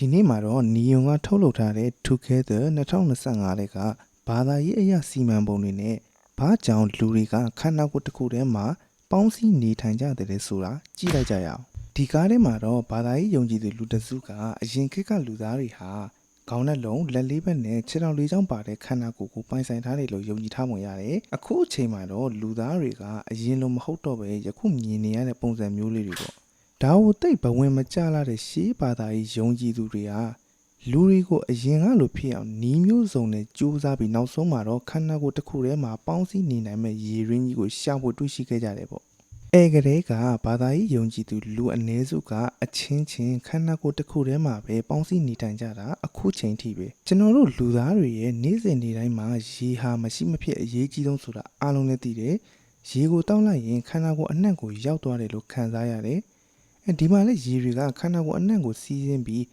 ဒီနေ့မှာတော့နီယွန်ကထုတ်လုပ်ထားတဲ့ Together 2025တဲ့ကဘာသာရေးအရာစီမံပုံတွေနဲ့ဘာကြောင့်လူတွေကခန္ဓာကိုယ်တစ်ခုထဲမှာပေါင်းစည်းနေထိုင်ကြတယ်လဲဆိုတာကြည့်လိုက်ကြရအောင်ဒီကားထဲမှာတော့ဘာသာရေးယုံကြည်သူလူတစ်စုကအရင်ခေတ်ကလူသားတွေဟာခေါင်းနဲ့လုံးလက်လေးဘက်နဲ့ခြေထောက်လေးချောင်းပါတဲ့ခန္ဓာကိုယ်ကိုပိုင်ဆိုင်ထားတယ်လို့ယုံကြည်ထားပုံရတယ်အခုအချိန်မှာတော့လူသားတွေကအရင်လိုမဟုတ်တော့ပဲယခုမြင်နေရတဲ့ပုံစံမျိုးလေးတွေပေါ့ ဒါကိုတိတ်ဘဝင်မကြလာတဲ့ရှေးဘာသာရေးယုံကြည်သူတွေဟာလူတွေကိုအရင်ကလိုဖြစ်အောင်နီးမျိုးစုံနဲ့ကြိုးစားပြီးနောက်ဆုံးမှာတော့ခန္ဓာကိုယ်တစ်ခုထဲမှာပေါင်းစည်းနေနိုင်မဲ့ရည်ရင်းကြီးကိုရှာဖွေတွေ့ရှိခဲ့ကြတယ်ပေါ့အဲကလေးကဘာသာရေးယုံကြည်သူလူအ ਨੇ စုကအချင်းချင်းခန္ဓာကိုယ်တစ်ခုထဲမှာပဲပေါင်းစည်းနေထိုင်ကြတာအခုချိန်ထိပဲကျွန်တော်တို့လူသားတွေရဲ့နေ့စဉ်နေ့တိုင်းမှာရေဟာမရှိမဖြစ်အရေးကြီးဆုံးဆိုတာအားလုံးလည်းသိတယ်ရေကိုတောက်လိုက်ရင်ခန္ဓာကိုယ်အနှံ့ကိုရောက်သွားတယ်လို့ခံစားရတယ်အဲ ဒီမှာလည်းရေတွေကခန္ဓာကိုယ်အနှံ့ကိုစီးရင်းပြီး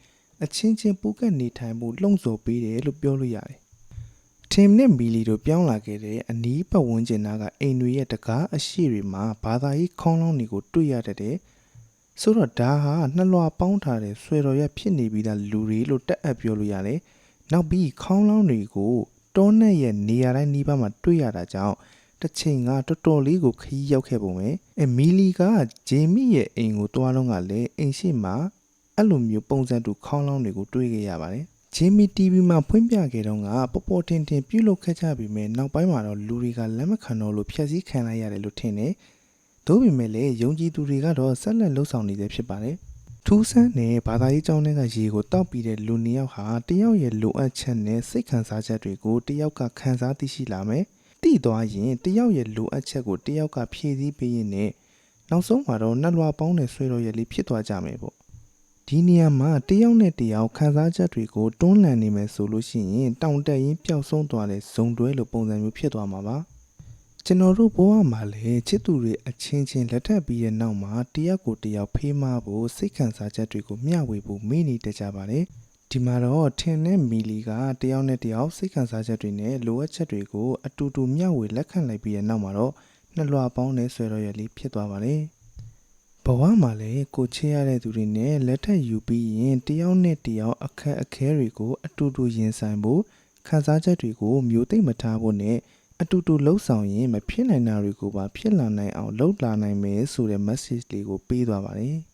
အချင်းချင်းပူကတ်နေထိုင်မှုလှုံ့ဆော်ပေးတယ်လို့ပြောလို့ရတယ်။ထင်နဲ့မီလီတို့ပြောင်းလာခဲ့တဲ့အနီးပတ်ဝန်းကျင်နာကအိမ်တွေရဲ့တကားအရှိတွေမှာဘာသာရေးခေါင်းလောင်းတွေကိုတွေ့ရတတ်တယ်။ဆိုတော့ဒါဟာနှလွှာပေါင်းထားတဲ့ဆွေတော်ရဖြစ်နေပြီးသားလူတွေလို့တက်အပ်ပြောလို့ရတယ်။နောက်ပြီးခေါင်းလောင်းတွေကိုတောနဲ့ရဲ့နေရာတိုင်းနီးပါးမှာတွေ့ရတာကြောင့် တစ်ချိန်ကတော်တော်လေးကိုခရီးရောက်ခဲ့ပုံပဲအဲမီလီကဂျေမီရဲ့အိမ်ကိုတွားတော့ကလည်းအိမ်ရှိမှာအဲ့လိုမျိုးပုံစံတူခေါင်းလောင်းတွေကိုတွေးခဲ့ရပါတယ်ဂျေမီ TV မှာဖွင့်ပြခဲ့တော့ကပေါ်ပေါ်တင်တင်ပြုတ်လုခဲ့ကြပြီမဲ့နောက်ပိုင်းမှာတော့လူတွေကလက်မခံတော့လို့ဖျက်ဆီးခံလိုက်ရတယ်လို့ထင်တယ်သို့ပေမဲ့လည်းယုံကြည်သူတွေကတော့ဆက်လက်လှုပ်ဆောင်နေသေးဖြစ်ပါတယ်ထူးဆန်းတဲ့ဘာသာရေးကျောင်းထဲကရေကိုတောက်ပြီးတဲ့လူနှစ်ယောက်ဟာတယောက်ရဲ့လိုအပ်ချက်နဲ့စိတ်ခံစားချက်တွေကိုတယောက်ကခံစားသိရှိလာမယ်။ သိသွားရင်တယောက်ရဲ့လိုအပ်ချက်ကိုတယောက်ကဖြည့်ဆည်းပေးရင်နဲ့နောက်ဆုံးမှာတော့နှလွာပေါင်းတဲ့ဆွေတော်ရဲ့လေးဖြစ်သွားကြမယ်ပေါ့။ဒီနေရာမှာတယောက်နဲ့တယောက်ခံစားချက်တွေကိုတွန်းလှန်နေမယ်ဆိုလို့ရှိရင်တောင်တက်ရင်ပျောက်ဆုံးသွားတဲ့ဇုံတွဲလိုပုံစံမျိုးဖြစ်သွားမှာပါ။ကျွန်တော်တို့ဘဝမှာလည်းချစ်သူတွေအချင်းချင်းလက်ထပ်ပြီးတဲ့နောက်မှာတယောက်ကိုတယောက်ဖေးမဖို့စိတ်ခံစားချက်တွေကိုမျှဝေဖို့မေ့နေတတ်ကြပါတယ် ဒီမှာတော့ထင်နဲ့မီလီကတယောက်နဲ့တယောက်စိတ်ခံစားချက်တွေနဲ့လိုအပ်ချက်တွေကိုအတူတူမျှဝေလက်ခံလိုက်ပြီးတဲ့နောက်မှာတော့နှလွှာပေါင်းတဲ့ဆွဲတော်ရလေးဖြစ်သွားပါတယ်ဘဝမှာလည်းကိုချစ်ရတဲ့သူတွေနဲ့လက်ထပ်ယူပြီးရင်တယောက်နဲ့တယောက်အခက်အခဲတွေကိုအတူတူရင်ဆိုင်ဖို့ခံစားချက်တွေကိုမျိုးသိမ့်မထားဖို့နဲ့အတူတူလှုပ်ဆောင်ရင်မဖြစ်နိုင်တာတွေကိုပါဖြစ်လာနိုင်အောင်လှုပ်လာနိုင်မယ်ဆိုတဲ့ message လေးကိုပေးသွားပါတယ်။